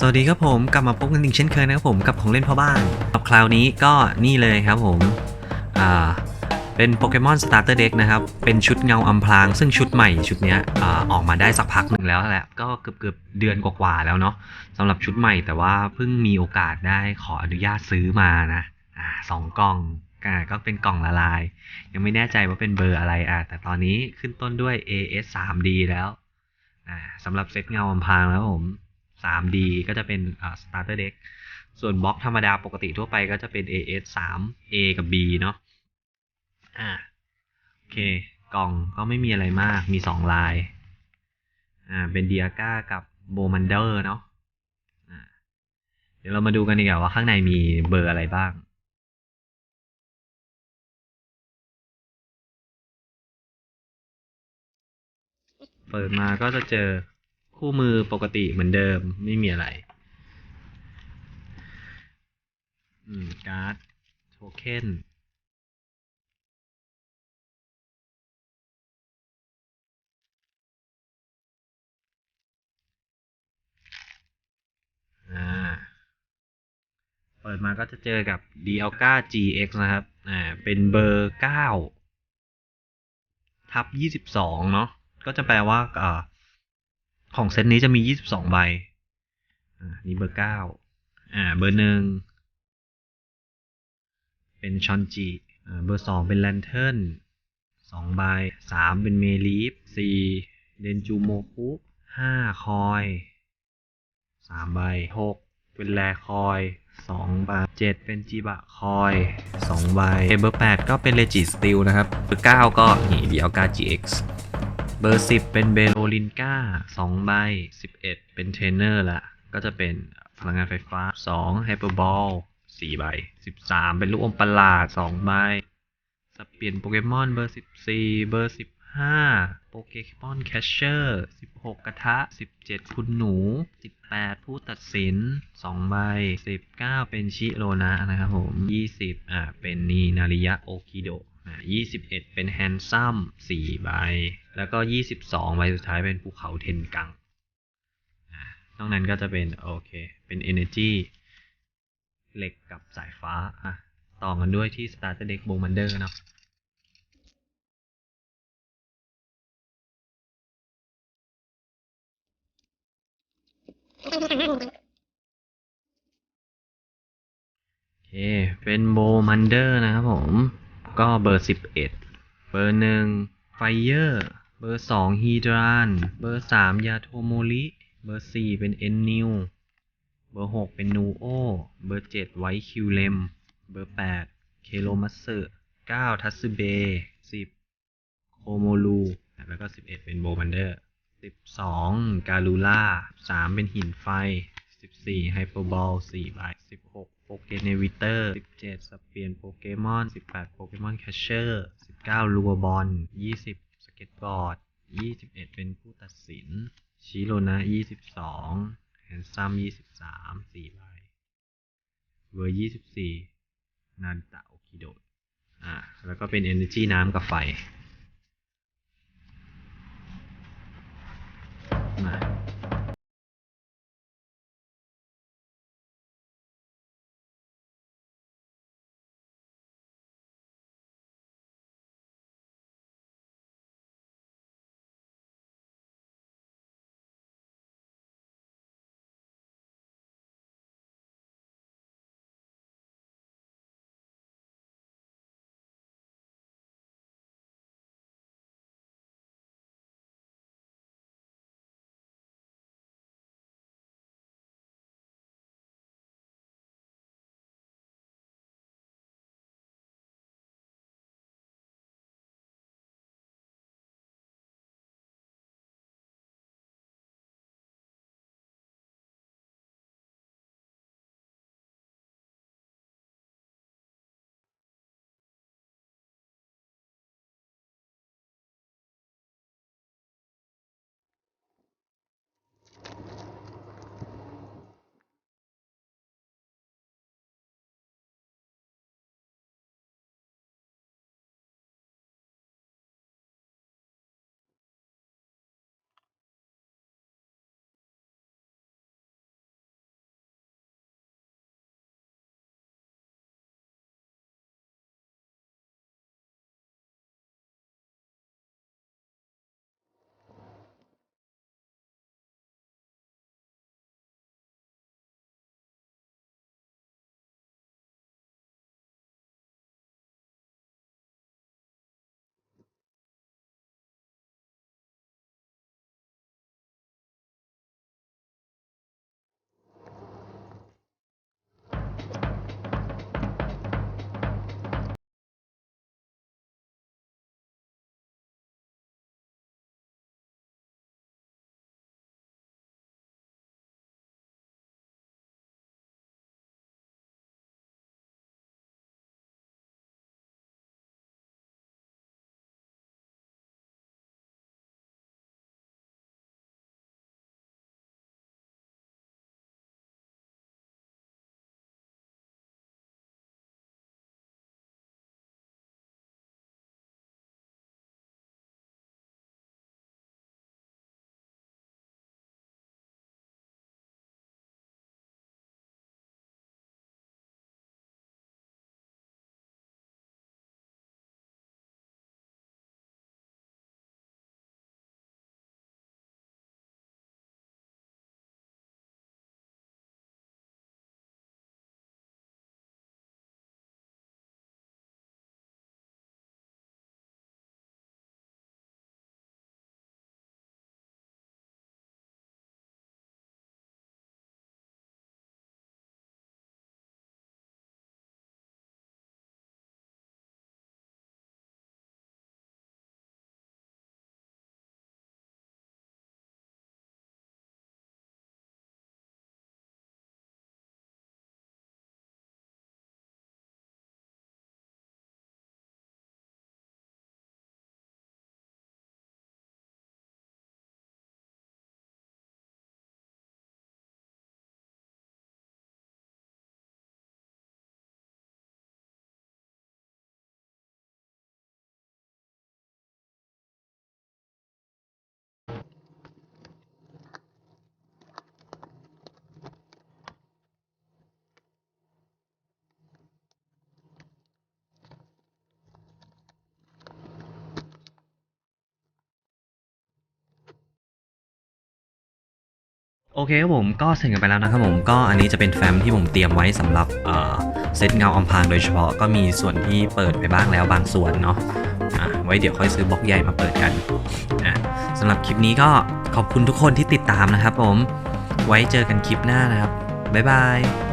สวัสดีครับผมกลับมาพบกันอีกเช่นเคยนะครับผมกับของเล่นพ่อบ้านกับคราวนี้ก็นี่เลยครับผมอ่าเป็นโปเกมอนสตาร์เตอร์เด็กนะครับ เป็นชุดเงาอำพราง ซึ่งชุดใหม่ชุดนี้ออกมาได้สักพักหนึ่งแล้วแหละ ก็เกือบเกือบเดือนกว่าๆแล้วเนาะสำหรับชุดใหม่แต่ว่าเพิ่งมีโอกาสได้ขออนุญาตซื้อมานะอ่าสองกล่องอ่าก็เป็นกล่องละลาย ยังไม่แน่ใจว่าเป็นเบอร์อะไรอะแต่ตอนนี้ขึ้นต้นด้วย AS 3D แล้วอ่าสำหรับเซตเงาอำพรางแล้วผม 3D ก็จะเป็น starter deck ส่วนบล็อกธรรมดาปกติทั่วไปก็จะเป็น AS 3 A กับ B เนาะอ่าโอเค กล่องก็ไม่มีอะไรมากมี 2 ลายอ่าเป็นเดียก้ากับโบมันเดอร์เนาะอ่าเดี๋ยวเรามาดูกันดีกว่าว่าข้างในมีเบอร์อะไรบ้างเปิดมาก็จะเจอ คู่มือปกติเหมือนเดิมไม่มีอะไร อืม การ์ด โทเค็นอ่าเปิดมาก็จะเจอกับ d l g a GX นะครับ อ่า เป็นเบอร์9ทับ22เนาะ ก็จะแปลว่าอ่า ของเซตนี้จะมี 22 ใบ อ่า นี่เบอร์ 9 อ่า เบอร์หนึ่งเป็นชอนจิอ่า เบอร์สองเป็นแลนเทิร์นสองใบสามเป็นเมลีฟสี่เดนจูโมคุห้าคอยสามใบหกเป็นแลคอยสองใบเเป็นจิบะคอยสองใบเบอร์แปดก็เป็นเลจิสติลนะครับ เบอร์เก้าก็นี่เดียวกา GX เเบอร์สิบเป็นเบโลลินก้าสองใบสิบเอ็ดเป็นเทรนเนอร์ละก็จะเป็นพลังงานไฟฟ้าสองไฮเปอร์บอลสี่ใบสิบสามเป็นลูกอมประหลาดสองใบสเปลี่ยนโปเกมอนเบอร์สิบสี่เบอร์สิบห้าโปเกมอนแคชเชอร์สิบหกกระทะสิบเจ็ดคุณหนูสิบแปดผู้ตัดสินสองใบสิบเก้าเป็นชิโรนะนะครับผมยี่สิบอ่า เป็นนีนาริยะโอคิโด ยี่สิบเอ็ดเป็นแฮนซัมสี่ใบ แล้วก็ยี่สิบสองใบสุดท้ายเป็นภูเขาเทนกังนอกนั้นก็จะเป็นโอเค เป็น Energy เหล็กกับสายฟ้าอะต่อกันด้วยที่ Starter Deck b o m a n d e r เนาะโอเค เป็นโบมันเดอร์นะครับผม ก็เบอร์11เบอร์หนึ่งไฟเยอร์เบอร์สองฮีดราน เบอร์สามยาโทโมริ เบอร์สี่เป็นเอ็นนิว เบอร์หกเป็นนูโอ เบอร์เจ็ดไวคิวเลม เบอร์แปดเคโรมัสเซอร์เก้าทัสเบสิบโคโมลู แล้วก็สิบเอ็ดเป็นโบมันเดอร์สิบสองกาลูล่าสามเป็นหินไฟ สิบสี่ไฮเปอร์บอลสี่ใบสิบหกโปเกเนวิเตอร์สิบเจ็ดสเปียนโปเกมอนสิบแปดโปเกมอนแคชเชอร์สิบเก้าลูบอลยี่สิบสเก็ตบอร์ดยี่สิบเอ็ดเป็นผู้ตัดสิน ชิโรนะยี่สิบสองแฮนซัมยี่สิบสามสี่ใบเบอร์ยี่สิบสี่นันตะโอคิโดะอ่าแล้วก็เป็น Energy น้ำกับไฟ โอเคครับผมก็เสร็จกันไปแล้วนะครับผมก็อันนี้จะเป็นแฟ้มที่ผมเตรียมไว้สำหรับเซตเงาอมพางโดยเฉพาะก็มีส่วนที่เปิดไปบ้างแล้วบางส่วนเนาะะไว้เดี๋ยวค่อยซื้อบล็อกใหญ่มาเปิดกันอะสำหรับคลิปนี้ก็ขอบคุณทุกคนที่ติดตามนะครับผมไว้เจอกันคลิปหน้านะครับบ๊ายบาย